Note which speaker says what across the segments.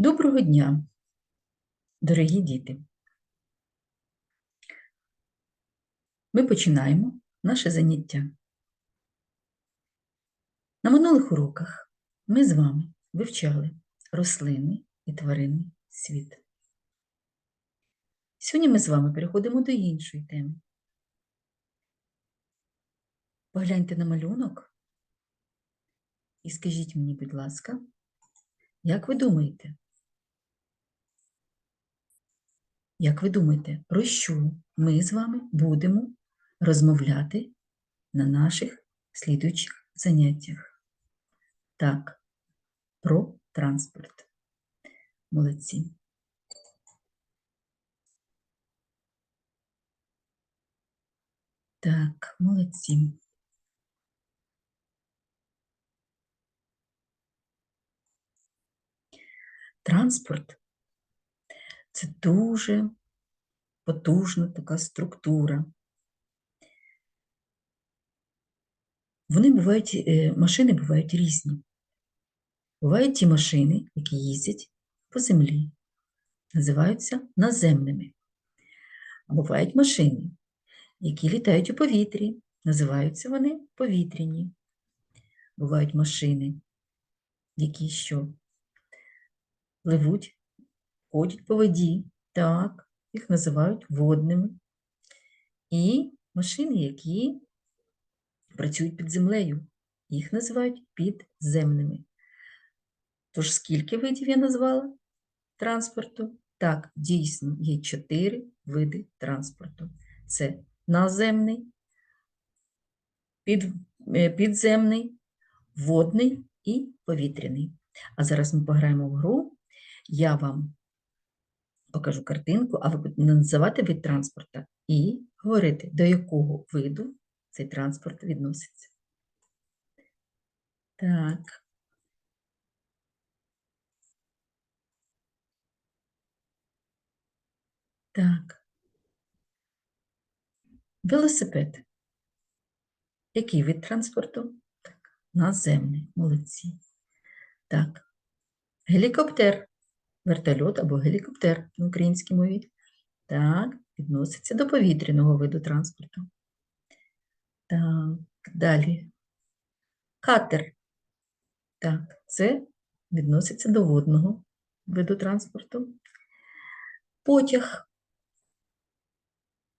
Speaker 1: Доброго дня, дорогі діти. Ми починаємо наше заняття. На минулих уроках ми з вами вивчали рослинний і тваринний світ. Сьогодні ми з вами переходимо до іншої теми. Погляньте на малюнок і скажіть мені, будь ласка, як ви думаєте, Як ви думаєте, про що ми з вами будемо розмовляти на наших слідуючих заняттях? Так, про транспорт. Молодці. Так, молодці. Транспорт це дуже потужна така структура. Вони бувають, е, машини бувають різні. Бувають ті машини, які їздять по землі, називаються наземними. А бувають машини, які літають у повітрі, називаються вони повітряні. Бувають машини, які що пливуть, ходять по воді, так, їх називають водними. І машини, які працюють під землею, їх називають підземними. Тож, скільки видів я назвала транспорту? Так, дійсно, є чотири види транспорту. Це наземний, під, е, підземний, водний і повітряний. А зараз ми пограємо в гру. Я вам покажу картинку, а ви будете називати вид транспорту і говорити, до якого виду цей транспорт відноситься. Так. Так. Велосипед. Який вид транспорту? Так. Наземний. Молодці. Так. Гелікоптер. Вертольот або гелікоптер на українській мові. Так, відноситься до повітряного виду транспорту. Так, далі. Катер. Так, це відноситься до водного виду транспорту. Потяг,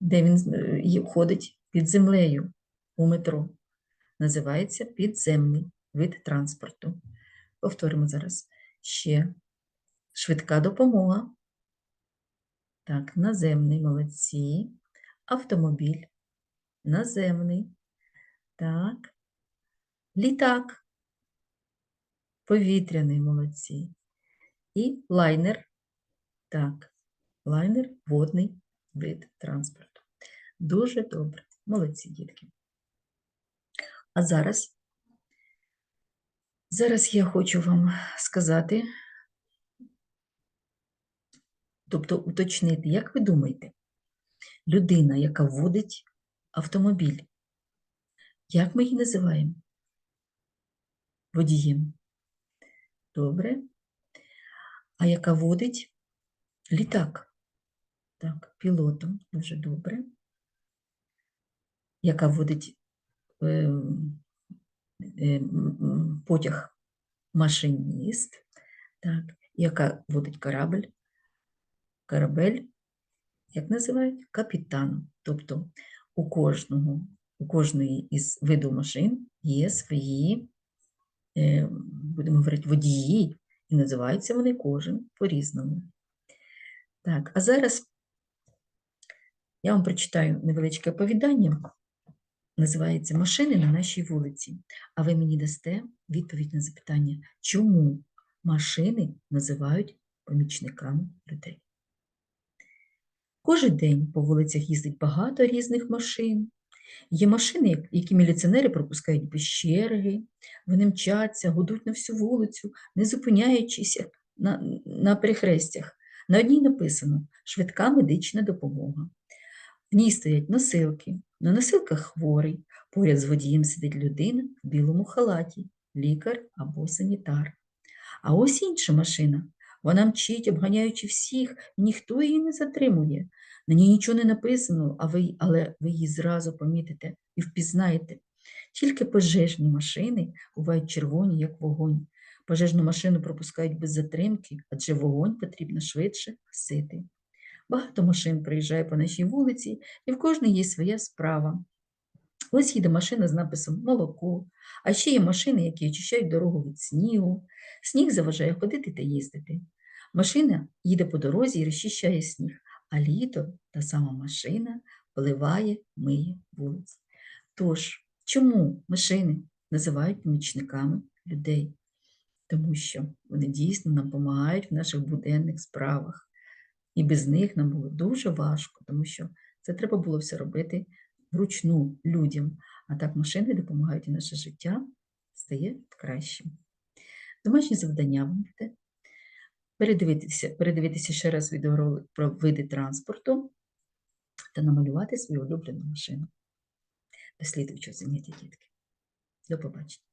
Speaker 1: де він е, ходить під землею у метро, називається підземний вид транспорту. Повторимо зараз ще швидка допомога. Так, наземний молодці. Автомобіль. Наземний. Так. Літак. Повітряний молодці. І лайнер. Так, лайнер водний вид транспорту. Дуже добре. Молодці, дітки. А зараз, зараз я хочу вам сказати, тобто уточнити, як ви думаєте, людина, яка водить автомобіль, як ми її називаємо? Водієм. Добре. А яка водить літак? Так, пілотом, дуже добре. Яка водить е, е, потяг машиніст, так, яка водить корабль, корабель, як називають? Капітаном. Тобто у кожного, у кожної із виду машин є свої, е, будемо говорити, водії, і називаються вони кожен по-різному. Так, а зараз я вам прочитаю невеличке оповідання. Називається Машини на нашій вулиці. А ви мені дасте відповідь на запитання, чому машини називають помічниками людей. Кожен день по вулицях їздить багато різних машин. Є машини, які міліціонери пропускають без черги, вони мчаться, гудуть на всю вулицю, не зупиняючись на, на перехрестях. На одній написано швидка медична допомога. В ній стоять носилки, на носилках хворий, поряд з водієм сидить людина в білому халаті, лікар або санітар. А ось інша машина. Вона мчить, обганяючи всіх, ніхто її не затримує. На ній нічого не написано, а ви, але ви її зразу помітите і впізнаєте. Тільки пожежні машини бувають червоні, як вогонь. Пожежну машину пропускають без затримки, адже вогонь потрібно швидше гасити. Багато машин проїжджає по нашій вулиці, і в кожної є своя справа. Ось їде машина з написом молоко, а ще є машини, які очищають дорогу від снігу. Сніг заважає ходити та їздити. Машина їде по дорозі і розчищає сніг, а літо та сама машина поливає, миє вулиці. Тож, чому машини називають помічниками людей? Тому що вони дійсно нам допомагають в наших буденних справах. І без них нам було дуже важко, тому що це треба було все робити вручну людям. А так машини допомагають і наше життя стає кращим. Домашнє завдання вам буде передивитися, передивитися ще раз відеоролик про види транспорту та намалювати свою улюблену машину. До слідуючого заняття, дітки. До побачення.